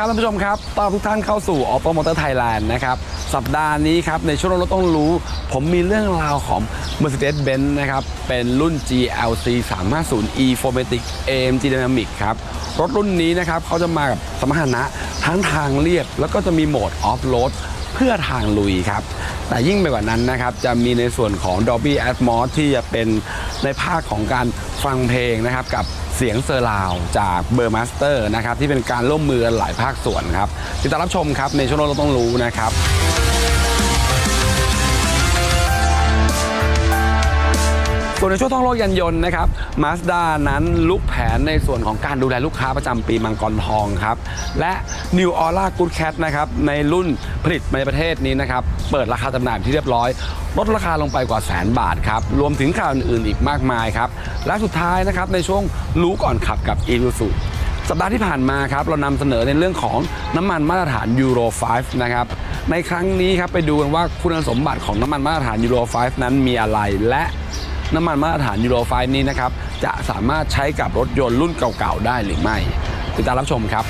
ครับท่านผู้ชมครับต้อนรับทุกท่านเข้าสู่ Auto Motor Thailand นะครับ สัปดาห์นี้ครับ ในช่วงรถต้องรู้ ผมมีเรื่องราวของ Mercedes-Benz นะครับ เป็นรุ่น GLC 350 e 4matic AMG Dynamic ครับ รถรุ่นนี้นะครับเขาจะมากับสมรรถนะทั้งทางเรียบแล้วก็จะมีโหมดออฟโรด พื่อทางลุยครับ แต่ยิ่งไปกว่านั้นนะครับ จะมีในส่วนของ Dolby Atmos ที่จะเป็นในภาคของการฟังเพลงนะครับ กับเสียงเซอร์ราวจากเบอร์มาสเตอร์นะครับ ที่เป็นการร่วมมือหลายภาคส่วนครับติดตามรับชมครับในช่วงเราต้องรู้นะครับ ส่วนในช่วงท่องโลกยันยนต์นะครับมาสด้านั้นลุกแผนในส่วนของการดูแลลูกค้าประจำปีมังกรทองครับ และ New Aura Good Cat นะครับในรุ่นผลิตในประเทศนี้นะครับ เปิดราคาจำหน่ายที่เรียบร้อย ลดราคาลงไปกว่าแสนบาทครับ รวมถึงข่าวอื่นๆอีกมากมายครับ และสุดท้ายนะครับในช่วงรู้ก่อนขับกับ e l u s u สัปดาห์ที่ผ่านมาครับเรานำเสนอในเรื่องของน้ำมันมาตรฐานยูโร 5 นะครับ ในครั้งนี้ครับไปดูกันว่าคุณสมบัติของน้ำมันมาตรฐานยูโร 5 นั้นมีอะไรและ น้ำมันมาตรฐานยูโรไฟนี้นะครับจะสามารถใช้กับรถยนต์รุ่นเก่าๆได้หรือไม่ติดตามรับชมครับ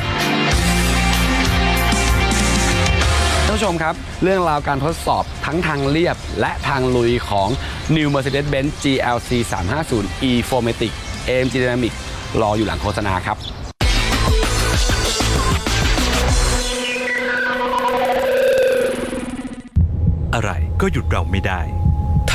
ท่านผู้ชมครับ เรื่องราวการทดสอบทั้งทางเรียบและทางลุยของ New Mercedes-Benz GLC 350 e 4matic AMG Dynamic รออยู่หลังโฆษณาครับอะไรก็หยุดเราไม่ได้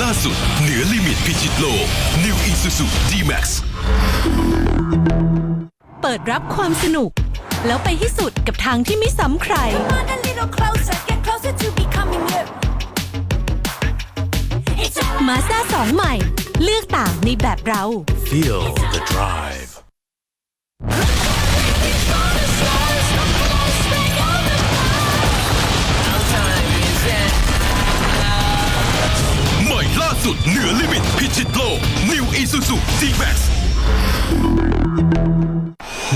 ล่าสุด เหนือลิมิตพิชิตโลก New Isuzu D-Max เปิดรับความสนุก แล้วไปให้สุดกับทางที่ไม่ซ้ำใคร on a little closer, get closer to becoming you. It's all มาซ่าสองใหม่ เลือกต่างในแบบเรา Feel the drive สุดเหนือลิมิตพิชิตโลก New Isuzu D-Max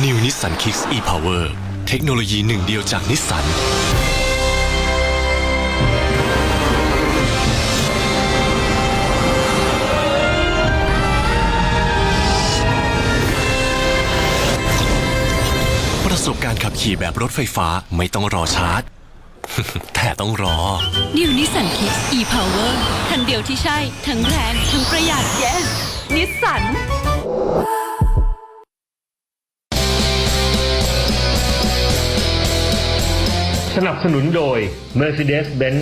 New Nissan Kicks e-Power เทคโนโลยีหนึ่งเดียวจากนิสสันประสบการณ์ขับขี่แบบรถไฟฟ้าไม่ต้องรอชาร์จ แต่ต้องรอ New Nissan Kicks e-Power คันเดียวที่ใช่ ทั้งแรง ทั้งประหยัด yes นิสสันสนับสนุนโดย Mercedes-Benz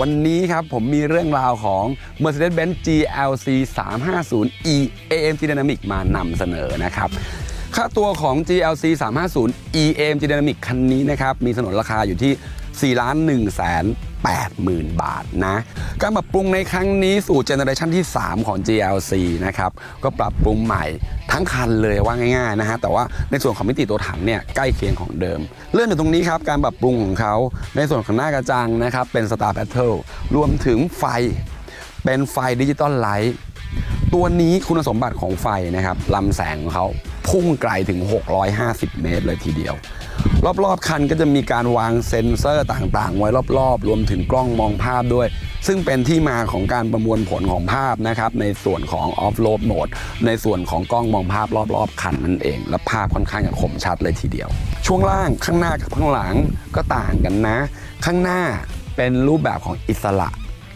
วันนี้ครับผมมีเรื่องราวของ Mercedes-Benz GLC 350 e AMG Dynamic มานำเสนอนะครับ ค่าตัวของ GLC 350 e AMG Dynamic คันนี้นะครับ มีสนนราคาอยู่ที่ 4ล้าน1แสน80,000 บาทนะ การปรับปรุงในครั้งนี้สู่เจเนอเรชันที่ 3 ของ GLC นะครับ ก็ปรับปรุงใหม่ทั้งคันเลยว่าง่ายๆนะฮะ แต่ว่าในส่วนของมิติตัวถังเนี่ยใกล้เคียงของเดิม เรื่องอยู่ตรงนี้ครับ การปรับปรุงของเขา ในส่วนของหน้ากระจังนะครับ เป็น Star Battle รวมถึงไฟ เป็นไฟดิจิตอลไลท์ตัวนี้คุณสมบัติของไฟนะครับลำแสงของเขาพุ่งไกลถึง 650 เมตรเลยทีเดียว รอบๆ คันก็จะมีการวางเซ็นเซอร์ต่างๆ ไว้รอบๆ รวมถึงกล้องมองภาพด้วย ซึ่งเป็นที่มาของการประมวลผลของภาพนะครับในส่วนของ off road mode ในส่วนของกล้องมองภาพรอบๆ คันนั่นเอง และภาพค่อนข้างจะคมชัดเลยทีเดียว ช่วงล่างข้างหน้ากับข้างหลังก็ต่างกันนะ ข้างหน้าเป็นรูปแบบของอิสระ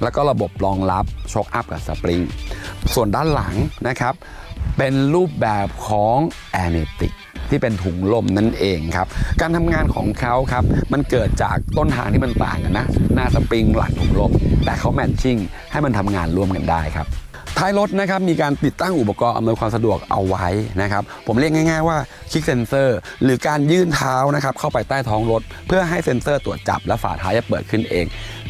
แล้วก็ระบบรองรับช็อคอัพกับสปริงส่วนด้านหลังนะครับ เป็นรูปแบบของแอร์เมติกที่เป็นถุงลมนั่นเองครับ การทำงานของเขาครับ มันเกิดจากต้นทางที่มันต่างกันนะ หน้าสปริงหลังถุงลม แต่เขาแมทชิ่งให้มันทำงานร่วมกันได้ครับท้ายรถนะครับมีการติดตั้งอุปกรณ์อำนวยความสะดวกเอาไว้นะครับ ผมเรียกง่าย ๆว่าคลิกเซนเซอร์ หรือการยื่นเท้านะครับเข้าไปใต้ท้องรถ เพื่อให้เซ็นเซอร์ตรวจจับและฝาท้ายจะเปิดขึ้นเอง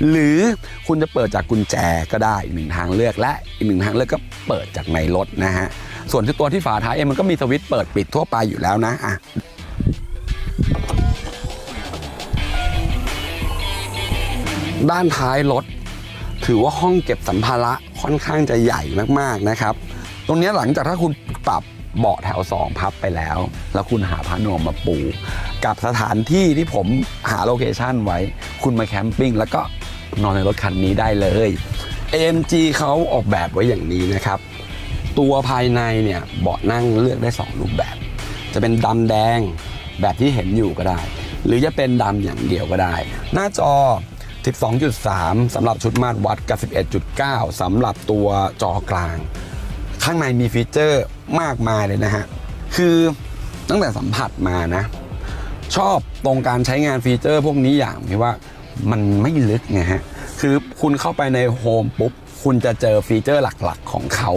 หรือคุณจะเปิดจากกุญแจก็ได้อีกหนึ่งทางเลือกและอีกหนึ่งทางเลือกก็เปิดจากในรถนะฮะ ส่วนที่ตัวที่ฝาท้ายเองมันก็มีสวิตช์เปิดปิดทั่วไปอยู่แล้วนะอะด้านท้ายรถ ถือว่าห้องเก็บสัมภาระค่อนข้างจะใหญ่มากๆนะครับ ตรงนี้หลังจากถ้าคุณปรับเบาะแถว 2 พับไปแล้ว แล้วคุณหาพาโนมมาปู กับสถานที่ที่ผมหาโลเคชันไว้ คุณมาแคมปิ้งแล้วก็นอนในรถคันนี้ได้เลย AMG เขาออกแบบไว้อย่างนี้นะครับ ตัวภายในเนี่ยเบาะนั่งเลือกได้ 2 รูปแบบ จะเป็นดำแดงแบบที่เห็นอยู่ก็ได้ หรือจะเป็นดำอย่างเดียวก็ได้ หน้าจอ 12.3สำหรับชุดมาตรวัดกับ 11.9สำหรับตัวจอกลาง ข้างในมีฟีเจอร์มากมายเลยนะฮะ คือตั้งแต่สัมผัสมานะ ชอบตรงการใช้งานฟีเจอร์พวกนี้อย่างที่ว่ามันไม่ลึกไงฮะ คือคุณเข้าไปในโฮมปุ๊บ คุณจะเจอฟีเจอร์หลักๆของเขา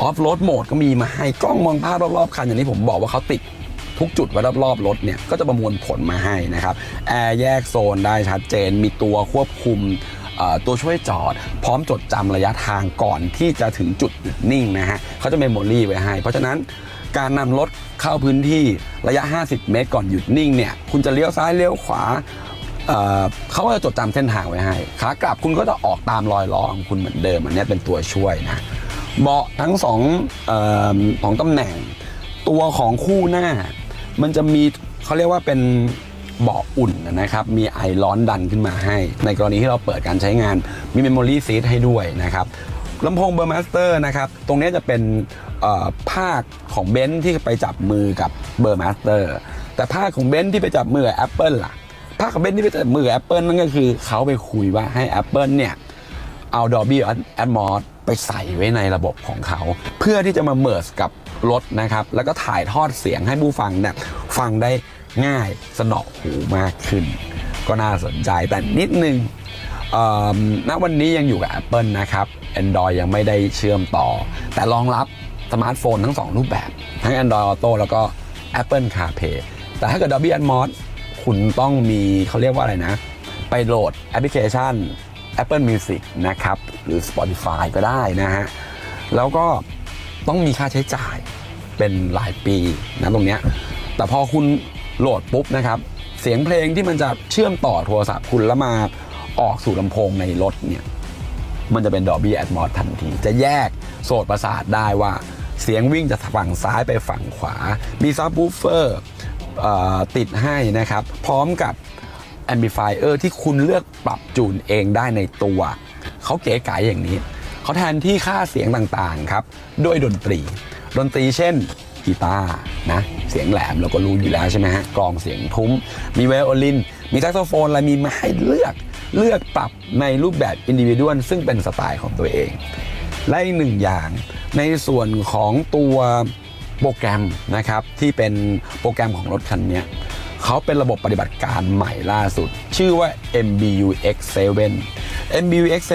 ออฟโรดโหมดก็มีมาให้กล้องมองภาพรอบๆคันอย่างที่ผมบอกว่าเขาติดทุกจุดไว้รอบๆรถเนี่ยก็จะประมวลผลมาให้นะครับแอร์แยกโซนได้ชัดเจน มีตัวควบคุมตัวช่วยจอด พร้อมจดจำระยะทางก่อนที่จะถึงจุดหยุดนิ่งนะฮะเขาจะเมมโมรี่ไว้ให้ เพราะฉะนั้นการนำรถเข้าพื้นที่ระยะ 50 เมตรก่อนหยุดนิ่งเนี่ยคุณจะเลี้ยวซ้ายเลี้ยวขวาเเขาก็จะจดจำเส้นทางไว้ให้ขากลับคุณก็จะออกตามรอยล้อของคุณเหมือนเดิมอันนี้เป็นตัวช่วยนะ เบาะทั้งสองเอ่อสองตำแหน่ง ตัวของคู่หน้า มันจะมีเขาเรียกว่าเป็นเบาะอุ่นนะครับ มีไอร้อนดันขึ้นมาให้ ในกรณีที่เราเปิดการใช้งาน มีเมมโมรี่ซีทให้ด้วยนะครับลำโพงเบอร์มาสเตอร์นะครับ ตรงนี้จะเป็นภาคของเบนซ์ที่ไปจับมือกับเบอร์มาสเตอร์ แต่ภาคของเบนซ์ที่ไปจับมือกับ Apple ล่ะ ภาคของเบนซ์ที่ไปจับมือกับ Apple นั่นก็คือเขาไปคุยว่าให้ Apple เนี่ยเอา Dolby Atmos ไปใส่ไว้ในระบบของเขา เพื่อที่จะมาเมิร์สกับรถนะครับ แล้วก็ถ่ายทอดเสียงให้ผู้ฟังเนี่ยฟังได้ง่ายสนอหูมากขึ้น ก็น่าสนใจแต่นิดนึงณวันนี้ยังอยู่กับ Apple นะครับ Android ยังไม่ได้เชื่อมต่อ แต่รองรับสมาร์ทโฟนทั้ง 2 รูปแบบ ทั้ง Android Auto แล้วก็ Apple CarPlay แต่ถ้าเกิด Dolby Atmos คุณต้องมีเขาเรียกว่าอะไรนะ ไปโหลดแอปพลิเคชัน Apple Music นะครับ หรือ Spotify ก็ได้นะฮะ แล้วก็ต้องมีค่าใช้จ่ายเป็นหลายปีนะตรงเนี้ย แต่พอคุณโหลดปุ๊บนะครับ เสียงเพลงที่มันจะเชื่อมต่อโทรศัพท์คุณแล้วมาออกสู่ลำโพงในรถเนี่ย มันจะเป็น Dolby Atmos ทันที จะแยกโสดประสาทได้ว่าเสียงวิ่งจากฝั่งซ้ายไปฝั่งขวา มีซับ w ูเฟอร์ติดให้นะครับ พร้อมกับ Amplifier ที่คุณเลือกปรับจูนเองได้ในตัว เขาเก๋ไก๋อย่างนี้ เขาแทนที่ค่าเสียงต่างๆครับด้วยดนตรี ดนตรีเช่นกีตาร์นะเสียงแหลมเราก็รู้อยู่แล้วใช่ไหมฮะกลองเสียงทุ้ม มีไวโอลิน มีแซกโซโฟนอะไรมีมาให้เลือกเลือกปรับในรูปแบบอินดิวิดวลซึ่งเป็นสไตล์ของตัวเอง และอีกหนึ่งอย่างในส่วนของตัวโปรแกรมนะครับที่เป็นโปรแกรมของรถคันนี้ เขาเป็นระบบปฏิบัติการใหม่ล่าสุด ชื่อว่า MBU X7 MBU X7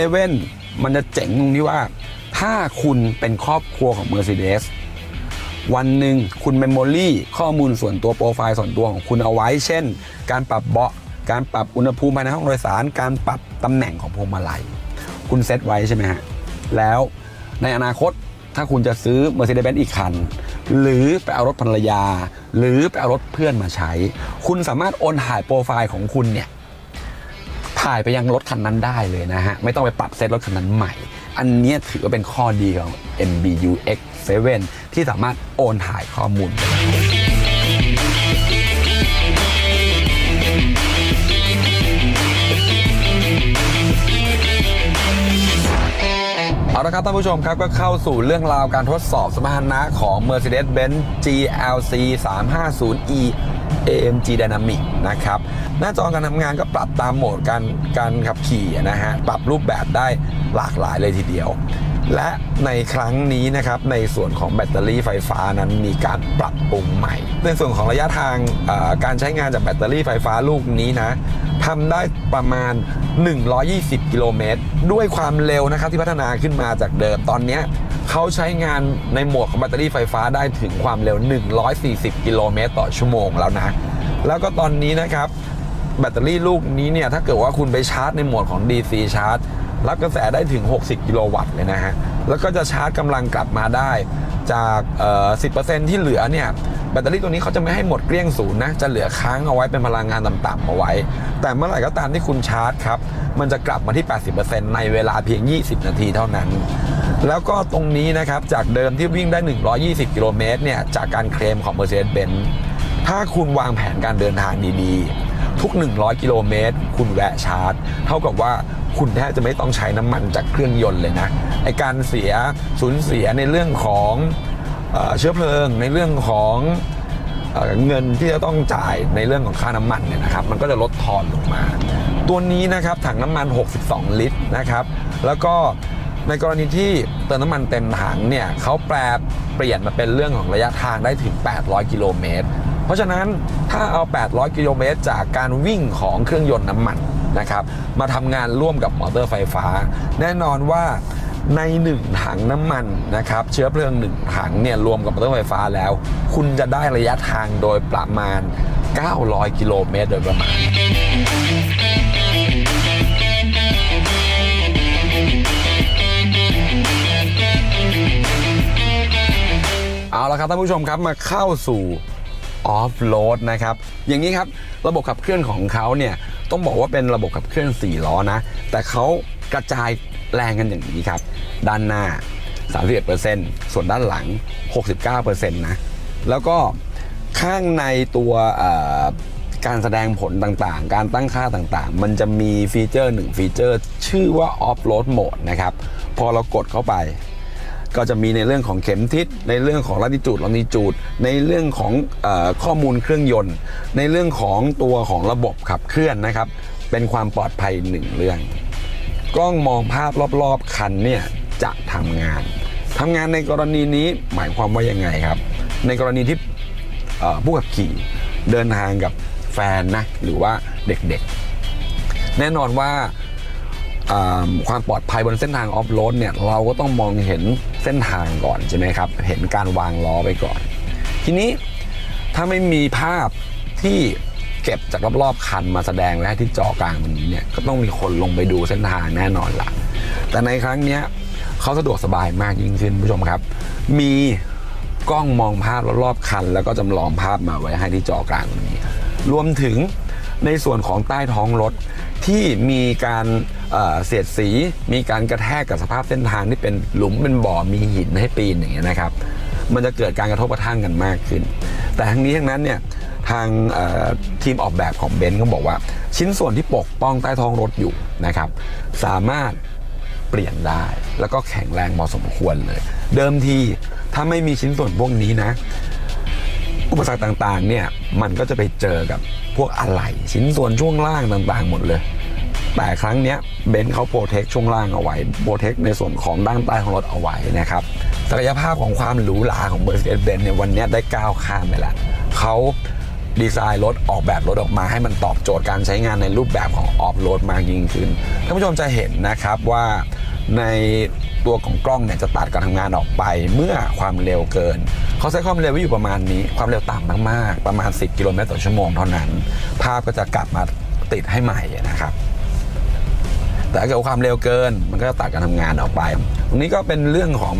มันจะเจ๋งตรงที่ว่า ถ้าคุณเป็นครอบครัวของ Mercedes วันหนึ่งคุณเมมโมรี่ข้อมูลส่วนตัวโปรไฟล์ส่วนตัวของคุณเอาไว้ เช่น การปรับเบาะ การปรับอุณหภูมิภายในห้องโดยสาร การปรับตำแหน่งของพวงมาลัย คุณเซตไว้ใช่ไหมฮะ แล้วในอนาคตถ้าคุณจะซื้อ Mercedes-Benz อีกคัน หรือไปเอารถภรรยา หรือไปเอารถเพื่อนมาใช้ คุณสามารถโอนถ่ายโปรไฟล์ของคุณเนี่ยถ่ายไปยังรถคันนั้นได้เลยนะฮะ ไม่ต้องไปปรับเซตรถคันนั้นใหม่ อันนี้ถือว่าเป็นข้อดีของ MBU X7 ที่สามารถโอนถ่ายข้อมูล เอาละครับท่านผู้ชมครับก็เข้าสู่เรื่องราวการทดสอบสมรรถนะของ Mercedes-Benz GLC 350e AMG Dynamic นะครับ หน้าจอการทำงานก็ปรับตามโหมดการการขับขี่นะฮะ ปรับรูปแบบได้หลากหลายเลยทีเดียว และในครั้งนี้นะครับ ในส่วนของแบตเตอรี่ไฟฟ้านั้นมีการปรับปรุงใหม่ ในส่วนของระยะทางการใช้งานจากแบตเตอรี่ไฟฟ้าลูกนี้นะ ทำได้ประมาณ 120 กิโลเมตร ด้วยความเร็วนะครับที่พัฒนาขึ้นมาจากเดิมตอนนี้เขาใช้งานในหมวดของแบตเตอรี่ไฟฟ้าได้ถึงความเร็ว 140 กิโลเมตรต่อชั่วโมงแล้วนะ แล้วก็ตอนนี้นะครับแบตเตอรี่ลูกนี้เนี่ยถ้าเกิดว่าคุณไปชาร์จในโหมดของ DC ชาร์จ รับกระแสได้ถึง 60 กิโลวัตต์เลยนะฮะ แล้วก็จะชาร์จกำลังกลับมาได้ จากเอ่อ10%ที่เหลือเนี่ยแบตเตอรี่ตัวนี้เขาจะไม่ให้หมดเกลี้ยงศูนย์นะ จะเหลือค้างเอาไว้เป็นพลังงานต่ำๆเอาไว้ แต่เมื่อไหร่ก็ตามที่คุณชาร์จครับ มันจะกลับมาที่ 80%ในเวลาเพียง 20 นาทีเท่านั้น แล้วก็ตรงนี้นะครับ จากเดิมที่วิ่งได้ 120 กิโลเมตรเนี่ย จากการเคลมของ Mercedes-Benz ถ้าคุณวางแผนการเดินทางดีๆ ทุก 100 กิโลเมตร คุณแวะชาร์จ เท่ากับว่า คุณแทบจะไม่ต้องใช้น้ำมันจากเครื่องยนต์เลยนะไอการเสียสูญเสียในเรื่องของเอเชื้อเพลิงในเรื่องของเอเงินที่จะต้องจ่ายในเรื่องของค่าน้ำมันเนี่ยนะครับมันก็จะลดทอนลงมา ตัวนี้นะครับถังน้ำมัน 62 ลิตรนะครับ แล้วก็ในกรณีที่เติมน้ำมันเต็มถังเนี่ยเขาแปลเปลี่ยนมาเป็นเรื่องของระยะทางได้ถึง 800 กิโลเมตร เพราะฉะนั้นถ้าเอา 800 กิโลเมตรจากการวิ่งของเครื่องยนต์น้ำมัน นะครับมาทำงานร่วมกับมอเตอร์ไฟฟ้า แน่นอนว่าใน 1 ถังน้ำมันนะครับเชื้อเพลิง 1 ถังเนี่ยรวมกับมอเตอร์ไฟฟ้าแล้ว คุณจะได้ระยะทางโดยประมาณ 900 กิโลเมตรโดยประมาณเอาละครับท่านผู้ชมครับมาเข้าสู่ออฟโรดนะครับ อย่างนี้ครับ ระบบขับเคลื่อนของเขาเนี่ย ต้องบอกว่าเป็นระบบขับเคลื่อน 4 ล้อนะ แต่เขากระจายแรงกันอย่างนี้ครับ ด้านหน้า 31%ส่วนด้านหลัง 69%นะ แล้วก็ข้างในตัวการแสดงผลต่างๆ การตั้งค่าต่างๆ มันจะมีฟีเจอร์หนึ่งฟีเจอร์ ชื่อว่า Off Road Mode นะครับ พอเรากดเข้าไป ก็จะมีในเรื่องของเข็มทิศในเรื่องของลัติจูดลอนิจูดในเรื่องของอข้อมูลเครื่องยนต์ ในเรื่องของตัวของระบบขับเคลื่อนนะครับ เป็นความปลอดภัยหนึ่งเรื่อง กล้องมองภาพรอบๆคันเนี่ยจะทำงานทำงานในกรณีนี้หมายความว่ายังไงครับ ในกรณีที่ผู้ขับขี่เดินทางกับแฟนนะหรือว่าเด็กๆ แน่นอนว่าความปลอดภัยบนเส้นทางออฟโรดเนี่ยเราก็ต้องมองเห็น ส้นทางก่อนใช่ไหมครับ เห็นการวางล้อไปก่อน ทีนี้ถ้าไม่มีภาพที่เก็บจากรอบๆคันมาแสดงไว้ให้ที่จอกลางตรงนี้เนี่ยก็ต้องมีคนลงไปดูเส้นทางแน่นอนละแต่ในครั้งนี้เขาสะดวกสบายมากยิ่งขึ้นผู้ชมครับ มีกล้องมองภาพรอบๆคัน แล้วก็จำลองภาพมาไว้ให้ที่จอกลางตรงนี้ รวมถึงในส่วนของใต้ท้องรถที่มีการ เสียดสีมีการกระแทกกับสภาพเส้นทางที่เป็นหลุมเป็นบ่อมีหินให้ปีนอย่างเงี้ยนะครับ มันจะเกิดการกระทบกระทั่งกันมากขึ้น แต่ทั้งนี้ทั้งนั้นเนี่ยทางทีมออกแบบของเบนซ์ก็บอกว่า ชิ้นส่วนที่ปกป้องใต้ท้องรถอยู่นะครับ สามารถเปลี่ยนได้แล้วก็แข็งแรงพอสมควรเลย เดิมทีถ้าไม่มีชิ้นส่วนพวกนี้นะ อุปสรรคต่างๆเนี่ยมันก็จะไปเจอกับพวกอะไหล่ชิ้นส่วนช่วงล่างต่างๆ หมดเลย แต่ครั้งนี้เบนซ์เขาโปรเทคช่วงล่างเอาไว้โปรเทคในส่วนของด้านใต้ของรถเอาไว้นะครับศักยภาพของความหรูหราของ Mercedes-Benz เนี่ยวันนี้ได้ก้าวข้ามไปแล้วเขาดีไซน์รถออกแบบรถออกมาให้มันตอบโจทย์การใช้งานในรูปแบบของออฟโรดมากยิ่งขึ้นท่านผู้ชมจะเห็นนะครับว่าในตัวของกล้องเนี่ยจะตัดการทำงานออกไปเมื่อความเร็วเกิน เขาใช้ความเร็วไว้อยู่ประมาณนี้ ความเร็วต่ำมากๆ ประมาณ 10 กิโลเมตรต่อชั่วโมงเท่านั้น ภาพก็จะกลับมาติดให้ใหม่นะครับ แต่ถ้าเกิดว่าความเร็วเกิน มันก็ตัดการทำงานออกไป ตรงนี้ก็เป็นเรื่องของ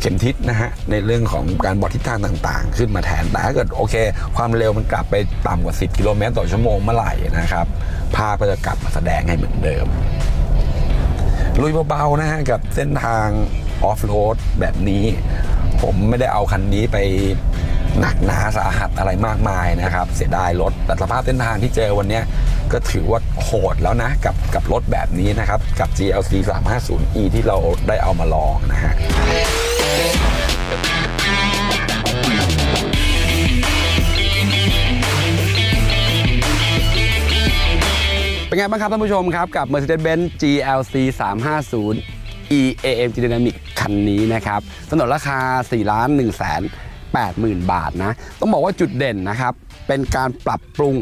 เข็มทิศนะฮะในเรื่องของการบอกทิศทางต่างๆ ขึ้นมาแทนแต่ถ้าเกิดโอเค ความเร็วมันกลับไปต่ำกว่า 10 กิโลเมตรต่อชั่วโมงเมื่อไหร่นะครับภาพก็จะกลับมาแสดงให้เหมือนเดิม ลุยเบาๆนะฮะกับเส้นทางออฟโรดแบบนี้ ผมไม่ได้เอาคันนี้ไป หนักหนาสาหัสอะไรมากมายนะครับ เสียดายรถแต่สภาพเส้นทางที่เจอวันนี้ก็ถือว่าโหดแล้วนะกับกับรถแบบนี้นะครับ กับ GLC 350e ที่เราได้เอามาลองนะฮะเป็นไงบ้างครับท่านผู้ชมครับ กับ Mercedes-Benz GLC 350 eAMG Dynamic คันนี้นะครับสนนราคา 4 ล้าน1แสน 80,000 บาทนะ ต้องบอกว่าจุดเด่นนะครับ เป็นการปรับปรุง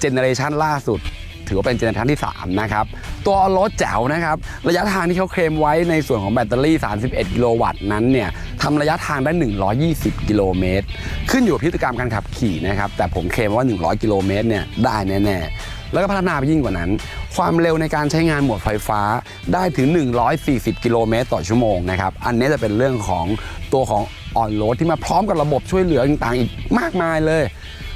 เจเนอเรชันล่าสุด ถือว่าเป็นเจเนอเรชันที่ 3 นะครับ ตัวรถแจ๋วนะครับ ระยะทางที่เขาเคลมไว้ในส่วนของแบตเตอรี่ 31 กิโลวัตต์นั้นเนี่ยทำระยะทางได้ 120 กิโลเมตร ขึ้นอยู่กับพฤติกรรมการขับขี่นะครับ แต่ผมเคลมว่า 100 กิโลเมตรเนี่ยได้แน่ๆ แล้วก็พัฒนาไปยิ่งกว่านั้น ความเร็วในการใช้งานหมวดไฟฟ้าได้ถึง 140 กิโลเมตรต่อชั่วโมงนะครับ อันนี้จะเป็นเรื่องของตัวของ ออนโรดที่มาพร้อมกับระบบช่วยเหลือต่างๆอีกมากมายเลย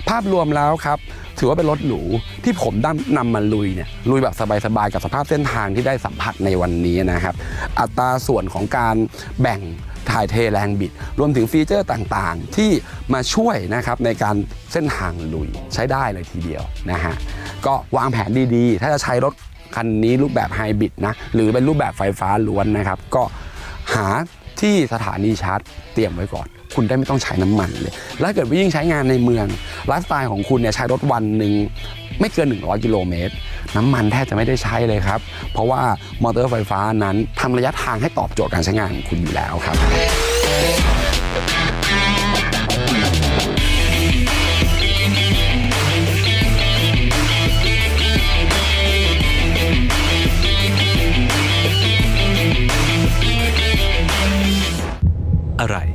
ภาพรวมแล้วครับ ถือว่าเป็นรถหรูที่ผมนำนำมาลุยเนี่ยลุยแบบสบายๆกับสภาพเส้นทางที่ได้สัมผัสในวันนี้นะครับ อัตราส่วนของการแบ่งถ่ายเทแรงบิด รวมถึงฟีเจอร์ต่างๆ ที่มาช่วยนะครับในการเส้นทางลุยใช้ได้เลยทีเดียวนะฮะก็วางแผนดีๆ ถ้าจะใช้รถคันนี้รูปแบบไฮบริดนะหรือเป็นรูปแบบไฟฟ้าล้วนนะครับ ก็หา ที่สถานีชาร์จเตรียมไว้ก่อน คุณได้ไม่ต้องใช้น้ำมันเลย และเกิดว่ายิ่งใช้งานในเมืองไลฟ์สไตล์ของคุณเนี่ยใช้รถวันหนึ่งไม่เกิน 100 กิโลเมตร น้ำมันแทบจะไม่ได้ใช้เลยครับ เพราะว่ามอเตอร์ไฟฟ้านั้นทำระยะทางให้ตอบโจทย์การใช้งานของคุณอยู่แล้วครับ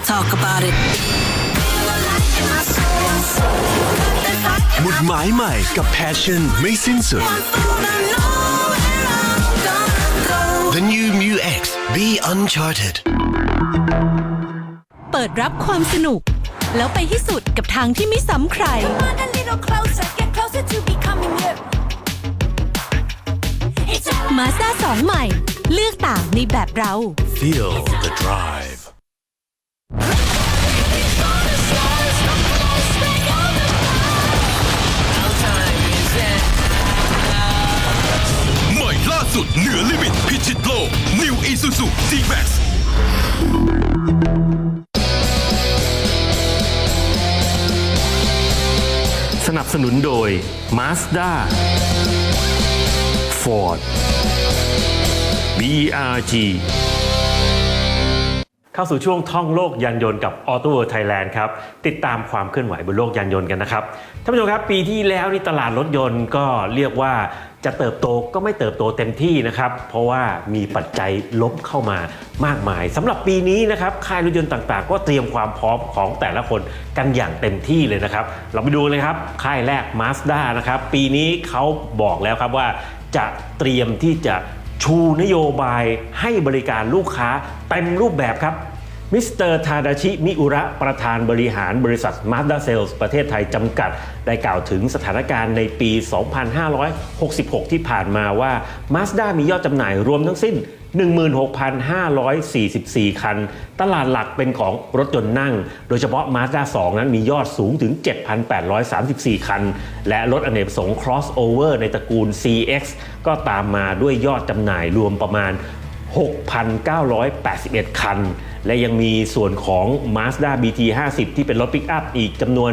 Talk about it. หมุดหมายใหม่กับ Passion ไม่สิ้นสุด The new Mu X Be Uncharted. เปิดรับความสนุก แล้วไปให้สุดกับทางที่ไม่ซ้ำใคร Come on a little closer, get closer to becoming you. It's all มาซ่าสองใหม่ เลือกต่างในแบบเรา Feel the drive สุดเหนือลิมิตพิชิตโลก New Isuzu G-Max สนับสนุนโดย Mazda Ford BRG เข้าสู่ช่วงท่องโลกยานยนต์กับ Auto World Thailand ครับ ติดตามความเคลื่อนไหวบนโลกยานยนต์กันนะครับ ท่านผู้ชมครับ ปีที่แล้วนี่ตลาดรถยนต์ก็เรียกว่า จะเติบโตก็ไม่เติบโตเต็มที่นะครับ เพราะว่ามีปัจจัยลบเข้ามามากมายสำหรับปีนี้นะครับค่ายรถยนต์ต่างๆ ก็เตรียมความพร้อมของแต่ละคนกันอย่างเต็มที่เลยนะครับ เราไปดูเลยครับ ค่ายแรก Mazda นะครับ ปีนี้เขาบอกแล้วครับว่าจะเตรียมที่จะชูนโยบายให้บริการลูกค้าเต็มรูปแบบครับ มิสเตอร์ทาดาชิ มิอุระ ประธานบริหารบริษัท Mazda Sales ประเทศไทยจำกัด ได้กล่าวถึงสถานการณ์ในปี 2566 ที่ผ่านมาว่า Mazda มียอดจำหน่ายรวมทั้งสิ้น 16,544 คัน ตลาดหลักเป็นของรถยนต์นั่ง โดยเฉพาะ Mazda 2 นั้นมียอดสูงถึง 7,834 คัน และรถอเนกประสงค์ crossover ในตระกูล CX ก็ตามมาด้วยยอดจำหน่ายรวมประมาณ 6,981 คัน และยังมีส่วนของ Mazda BT 50 ที่เป็นรถปิกอัพอีกจำนวน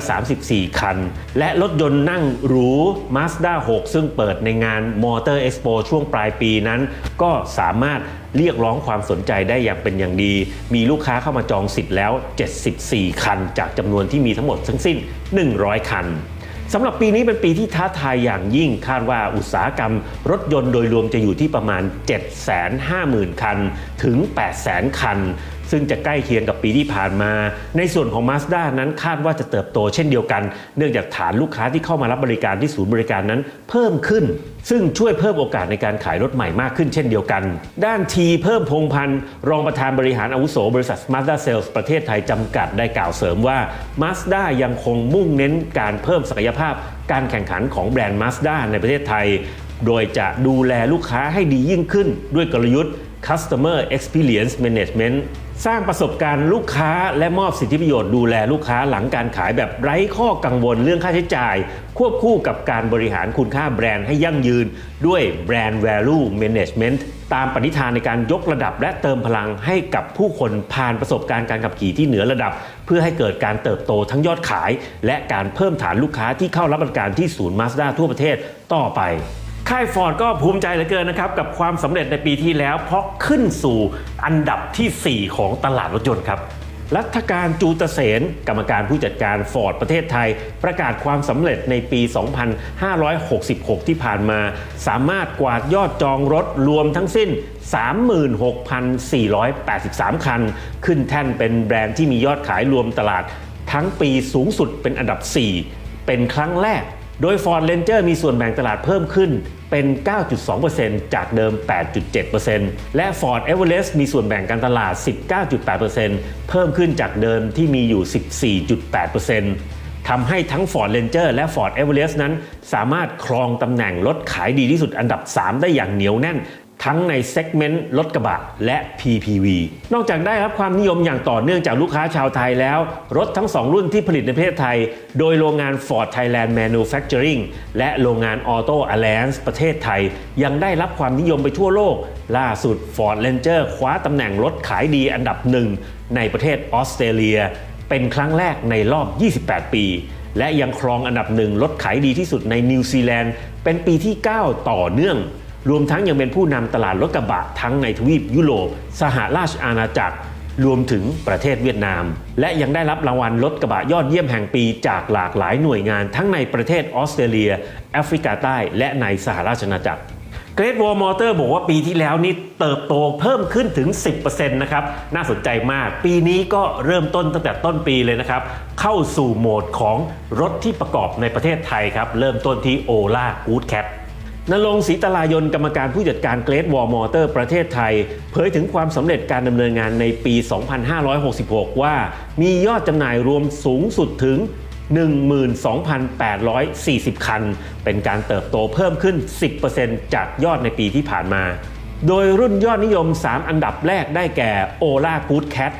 834 คัน และรถยนต์นั่งหรู Mazda 6 ซึ่งเปิดในงาน Motor Expo ช่วงปลายปีนั้น ก็สามารถเรียกร้องความสนใจได้อย่างเป็นอย่างดี มีลูกค้าเข้ามาจองสิทธิ์แล้ว 74 คัน จากจำนวนที่มีทั้งหมดทั้งสิ้น 100 คัน สำหรับปีนี้เป็นปีที่ท้าทายอย่างยิ่งคาดว่าอุตสาหกรรม รถยนต์โดยรวมจะอยู่ที่ประมาณ 750,000 คันถึง 800,000 คัน ซึ่งจะใกล้เคียงกับปีที่ผ่านมา ในส่วนของ Mazda นั้นคาดว่าจะเติบโตเช่นเดียวกัน เนื่องจากฐานลูกค้าที่เข้ามารับบริการที่ศูนย์บริการนั้นเพิ่มขึ้น ซึ่งช่วยเพิ่มโอกาสในการขายรถใหม่มากขึ้นเช่นเดียวกัน ด้านทีเพิ่มพงพันธ์รองประธานบริหารอาวุโสบริษัท Mazda Sales ประเทศไทยจำกัดได้กล่าวเสริมว่า Mazda ยังคงมุ่งเน้นการเพิ่มศักยภาพ การแข่งขันของแบรนด์ Mazda ในประเทศไทย โดยจะดูแลลูกค้าให้ดียิ่งขึ้นด้วยกลยุทธ์ Customer Experience Management สร้างประสบการณ์ลูกค้าและมอบสิทธิประโยชน์ดูแลลูกค้าหลังการขายแบบไร้ข้อกังวลเรื่องค่าใช้จ่าย ควบคู่กับการบริหารคุณค่าแบรนด์ให้ยั่งยืน ด้วย Brand Value Management ตามปณิธานในการยกระดับและเติมพลังให้กับผู้คนผ่านประสบการณ์การขับขี่ที่เหนือระดับ เพื่อให้เกิดการเติบโตทั้งยอดขาย และการเพิ่มฐานลูกค้าที่เข้ารับบริการที่ศูนย์มาสด้าทั่วประเทศต่อไป ค่ายฟอร์ดก็ภูมิใจเหลือเกินนะครับ กับความสำเร็จในปีที่แล้ว เพราะขึ้นสู่อันดับทีสี่ 4 ของตลาดรถยนต์ครับรัฐการจูตเสนกรรมการผู้จัดการฟอร์ดประเทศไทย ประกาศความสำเร็จในปี 2566 ที่ผ่านมา สามารถกวาดยอดจองรถรวมทั้งสิ้น 36,483 คัน ขึ้นแท่นเป็นแบรนด์ที่มียอดขายรวมตลาดทั้งปีสูงสุดเป็นอันดับ 4 เป็นครั้งแรก โดย Ford Ranger มีส่วนแบ่งตลาดเพิ่มขึ้นเป็น 9.2%จากเดิม 8.7%และ Ford Everest มีส่วนแบ่งการตลาด 19.8%เพิ่มขึ้นจากเดิมที่มีอยู่ 14.8%ทำให้ทั้ง Ford Ranger และ Ford Everest นั้น สามารถครองตำแหน่งรถขายดีที่สุดอันดับ 3 ได้อย่างเหนียวแน่น ทั้งในเซกเมนต์รถกระบะและ PPV นอกจากได้รับความนิยมอย่างต่อเนื่องจากลูกค้าชาวไทยแล้ว รถทั้ง 2 รุ่นที่ผลิตในประเทศไทย โดยโรงงาน Ford Thailand Manufacturing และโรงงาน Auto Alliance ประเทศไทย ยังได้รับความนิยมไปทั่วโลก ล่าสุด Ford Ranger คว้าตำแหน่งรถขายดีอันดับหนึ่งในประเทศออสเตรเลีย เป็นครั้งแรกในรอบ 28 ปี และยังครองอันดับหนึ่งรถขายดีที่สุดในนิวซีแลนด์เป็นปีที่ 9 ต่อเนื่อง รวมทั้งยังเป็นผู้นำตลาดรถกระบะทั้งในทวีปยุโรป สหราชอาณาจักร รวมถึงประเทศเวียดนาม และยังได้รับรางวัลรถกระบะยอดเยี่ยมแห่งปีจากหลากหลายหน่วยงานทั้งในประเทศออสเตรเลีย แอฟริกาใต้ และในสหราชอาณาจักรเกร t วอลมอเตอร์บอกว่าปีที่แล้วนี่เติบโตเพิ่มขึ้นถึง 10%นะครับ น่าสนใจมาก ปีนี้ก็เริ่มต้นตั้งแต่ต้นปีเลยนะครับ เข้าสู่โหมดของรถที่ประกอบในประเทศไทยครับ เริ่มต้นที่โอล่ากูดแคท นรงศรีตลายนกรรมการผู้จัดการเกร t วอลมอเตอร์ประเทศไทย เผยถึงความสำเร็จการดำเนินงานในปี 2566 ว่ามียอดจำหน่ายรวมสูงสุดถึง 12,840 คัน เป็นการเติบโตเพิ่มขึ้น 10%จากยอดในปีที่ผ่านมา โดยรุ่นยอดนิยม 3 อันดับแรกได้แก่ Ola Good Cat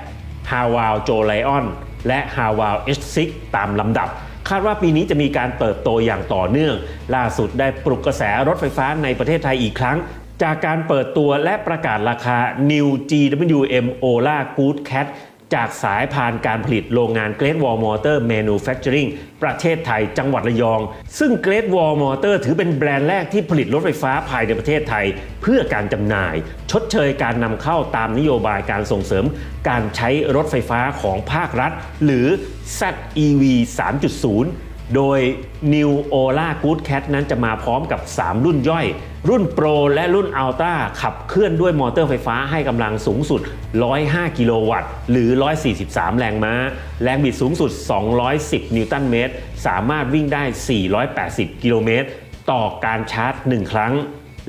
h a w a l Joe Lion และ h a w a l H6 ตามลำดับาดว่าปีนี้จะมีการเติบโตอย่างต่อเนื่อง ล่าสุดได้ปลุกกระแสรถไฟฟ้าในประเทศไทยอีกครั้ง จากการเปิดตัวและประกาศราคา New GWM Ola Good Cat จากสายพานการผลิตโรงงาน Great Wall Motor Manufacturing ประเทศไทยจังหวัดระยอง ซึ่ง Great Wall Motor ถือเป็นแบรนด์แรกที่ผลิตรถไฟฟ้าภายในประเทศไทย เพื่อการจำหน่าย ชดเชยการนำเข้าตามนโยบายการส่งเสริม การใช้รถไฟฟ้าของภาครัฐ หรือ ZEV 3.0 โดย New Ola Good Cat นั้นจะมาพร้อมกับ 3 รุ่นย่อย รุ่นโปรและรุ่นอัลตร้าขับเคลื่อนด้วยมอเตอร์ไฟฟ้าให้กำลังสูงสุด 105 กิโลวัตต์ หรือ 143 แรงม้า แรงบิดสูงสุด 210 นิวตันเมตร สามารถวิ่งได้ 480 กิโลเมตร ต่อการชาร์จ 1 ครั้ง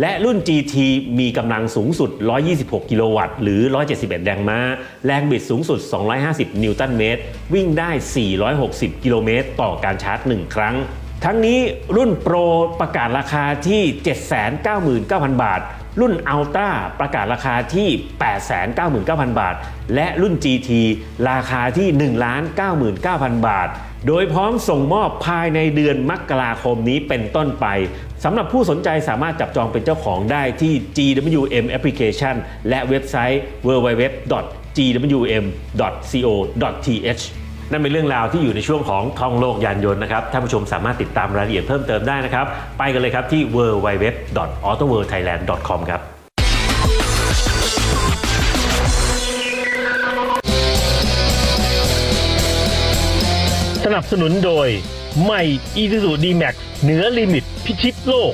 และรุ่น GT มีกำลังสูงสุด 126 กิโลวัตต์ หรือ 171 แรงม้า แรงบิดสูงสุด 250 นิวตันเมตร วิ่งได้ 460 กิโลเมตร ต่อการชาร์จ 1 ครั้ง ทั้งนี้รุ่นโปรประกาศราคาที่ 799,000 บาท รุ่นอัลต้าประกาศราคาที่ 899,000 บาท และรุ่น GT ราคาที่ 1,99,000 บาทโดยพร้อมส่งมอบภายในเดือนมกราคมนี้เป็นต้นไป สำหรับผู้สนใจสามารถจับจองเป็นเจ้าของได้ที่ GWM Application และเว็บไซต์ www.gwm.co.th นั่นเป็นเรื่องราวที่อยู่ในช่วงของท่องโลกยานยนต์นะครับ ท่านผู้ชมสามารถติดตามรายละเอียดเพิ่มเติมได้นะครับ ไปกันเลยครับที่ www.autoworldthailand.com ครับสนับสนุนโดย ใหม่ Isuzu D-Max เหนือลิมิตพิชิตโลก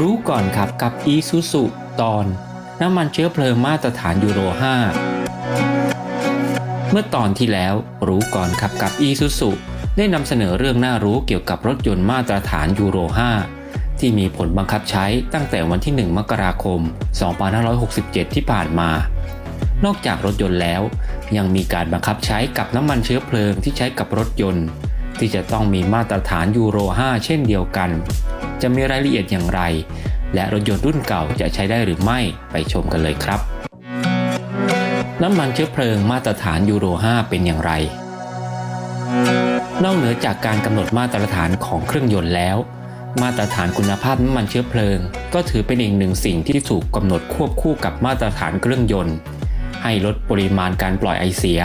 รู้ก่อนขับกับ e s u s u ตอน น้ำมันเชื้อเพลิงมาตรฐานยูโร 5 เมื่อตอนที่แล้วรู้ก่อนขับกับ e s u s u ได้นำเสนอเรื่องน่ารู้เกี่ยวกับรถยนต์มาตรฐานยูโร 5 ที่มีผลบังคับใช้ตั้งแต่วันที่ 1 มกราคม 2567 ที่ผ่านมา นอกจากรถยนต์แล้ว ยังมีการบังคับใช้กับน้ำมันเชื้อเพลิงที่ใช้กับรถยนต์ ที่จะต้องมีมาตรฐานยูโร 5 เช่นเดียวกัน จะมีรายละเอียดอย่างไร และรถยนต์รุ่นเก่าจะใช้ได้หรือไม่ไปชมกันเลยครับ น้ำมันเชื้อเพลิงมาตรฐานยูโร 5 เป็นอย่างไร นอกเหนือจากการกำหนดมาตรฐานของเครื่องยนต์แล้วมาตรฐานคุณภาพน้ำมันเชื้อเพลิง ก็ถือเป็นอีกหนึ่งสิ่งที่ถูกกำหนดควบคู่กับมาตรฐานเครื่องยนต์ ให้ลดปริมาณการปล่อยไอเสีย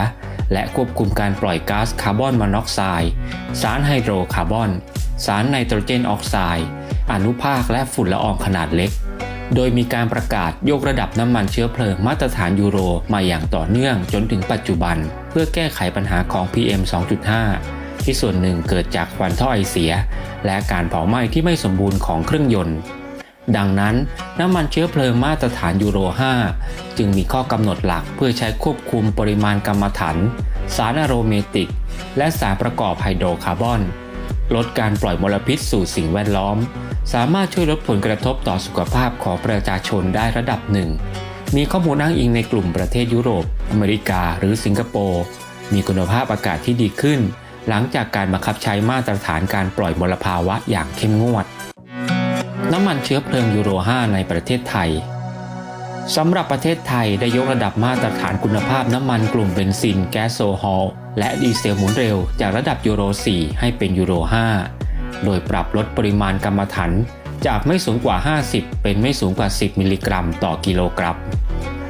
และควบคุมการปล่อยก๊าซคาร์บอนมอนอกไซด์สารไฮโดรคาร์บอน สารไนโตรเจนออกไซด์อนุภาคและฝุ่นละอองขนาดเล็ก โดยมีการประกาศยกระดับน้ำมันเชื้อเพลิงมาตรฐานยูโรมาอย่างต่อเนื่องจนถึงปัจจุบัน เพื่อแก้ไขปัญหาของ PM 2.5 ที่ส่วนหนึ่งเกิดจากควันท่อไอเสีย และการเผาไหม้ที่ไม่สมบูรณ์ของเครื่องยนต์ ดังนั้นน้ำมันเชื้อเพลิงมาตรฐานยูโร 5 จึงมีข้อกำหนดหลักเพื่อใช้ควบคุมปริมาณกรรมฐานสารอะโรเมติก และสารประกอบไฮโดรคาร์บอน ลดการปล่อยมลพิษสู่สิ่งแวดล้อม สามารถช่วยลดผลกระทบต่อสุขภาพของประชาชนได้ระดับหนึ่ง มีข้อมูลอ้างอิงในกลุ่มประเทศยุโรป อเมริกา หรือสิงคโปร์มีคุณภาพอากาศที่ดีขึ้น หลังจากการบังคับใช้มาตรฐานการปล่อยมลภาวะอย่างเข้มงวด น้ำมันเชื้อเพลิงยูโร 5 ในประเทศไทยสำหรับประเทศไทยได้ยกระดับมาตรฐานคุณภาพน้ำมันกลุ่มเบนซินแก๊สโซฮอลและดีเซลหมุนเร็วจากระดับยูโร 4 ให้เป็นยูโร 5 โดยปรับลดปริมาณกรรมฐานจากไม่สูงกว่า 50 เป็นไม่สูงกว่า 10 มิลลิกรัมต่อกิโลกรัม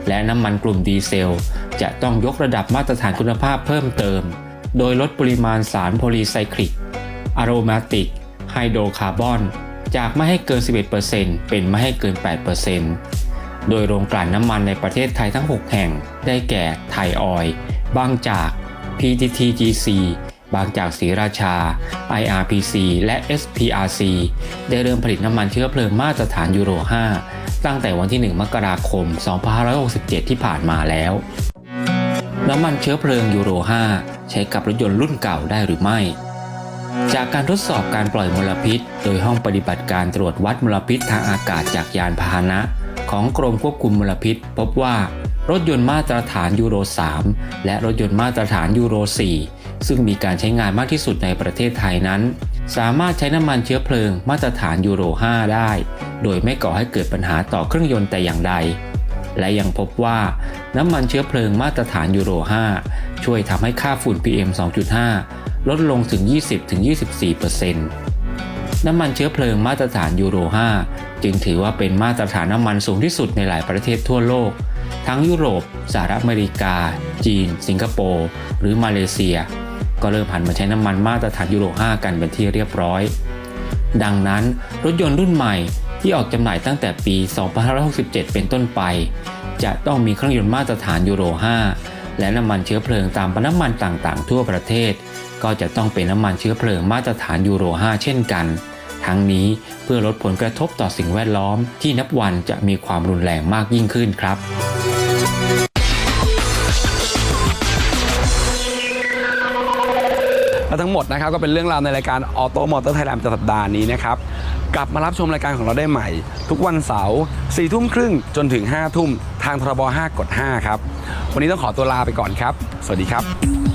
และน้ำมันกลุ่มดีเซล จะต้องยกระดับมาตรฐานคุณภาพเพิ่มเติม โดยลดปริมาณสารโพลีไซคลิกอะโรมาติกไฮโดรคาร์บอน จากไม่ให้เกิน 11%เป็นไม่ให้เกิน 8%โดยโรงกลั่นน้ำมันในประเทศไทยทั้ง 6 แห่ง ได้แก่ไทยออยล์บางจาก PTTGC บางจากศรีราชา IRPC และ SPRC ได้เริ่มผลิตน้ำมันเชื้อเพลิงมาตรฐานยูโร 5 ตั้งแต่วันที่ 1 มกราคม 2567 ที่ผ่านมาแล้ว น้ำมันเชื้อเพลิงยูโร 5 ใช้กับรถยนต์รุ่นเก่าได้หรือไม่ จากการทดสอบการปล่อยมลพิษ โดยห้องปฏิบัติการตรวจวัดมลพิษทางอากาศจากยานพาหนะ ของกรมควบคุมมลพิษ พบว่ารถยนต์มาตรฐานยูโร 3 และรถยนต์มาตรฐานยูโร 4 ซึ่งมีการใช้งานมากที่สุดในประเทศไทยนั้น สามารถใช้น้ำมันเชื้อเพลิงมาตรฐานยูโร 5 ได้ โดยไม่ก่อให้เกิดปัญหาต่อเครื่องยนต์แต่อย่างใด และยังพบว่าน้ำมันเชื้อเพลิงมาตรฐานยูโร 5 ช่วยทำให้ค่าฝุ่น PM 2.5 ลดลงถึง 20-24%น้ำมันเชื้อเพลิงมาตรฐานยูโร 5 จึงถือว่าเป็นมาตรฐานน้ำมันสูงที่สุดในหลายประเทศทั่วโลก ทั้งยุโรป สหรัฐอเมริกา จีน สิงคโปร์หรือมาเลเซีย ก็เริ่มหันมาใช้น้ำมันมาตรฐานยูโร 5 กันเป็นที่เรียบร้อย ดังนั้นรถยนต์รุ่นใหม่ที่ออกจำหน่ายตั้งแต่ปี 2567 เป็นต้นไป จะต้องมีเครื่องยนต์มาตรฐานยูโร 5 และน้ำมันเชื้อเพลิงตามปั๊มน้ำมันต่างๆ ทั่วประเทศ ก็จะต้องเป็นน้ำมันเชื้อเพลิงมาตรฐานยูโร 5 เช่นกัน ทั้งนี้เพื่อลดผลกระทบต่อสิ่งแวดล้อมที่นับวันจะมีความรุนแรงมากยิ่งขึ้นครับและทั้งหมดนะครับก็เป็นเรื่องราวในรายการออโตมอเตอร์ไทยแลนด์ประจำสัปดาห์นี้นะครับ กลับมารับชมรายการของเราได้ใหม่ ทุกวันเสาร์4ทุ่มครึ่งจนถึง5ทุ่มทางทรบ5กด5ครับ วันนี้ต้องขอตัวลาไปก่อนครับ สวัสดีครับ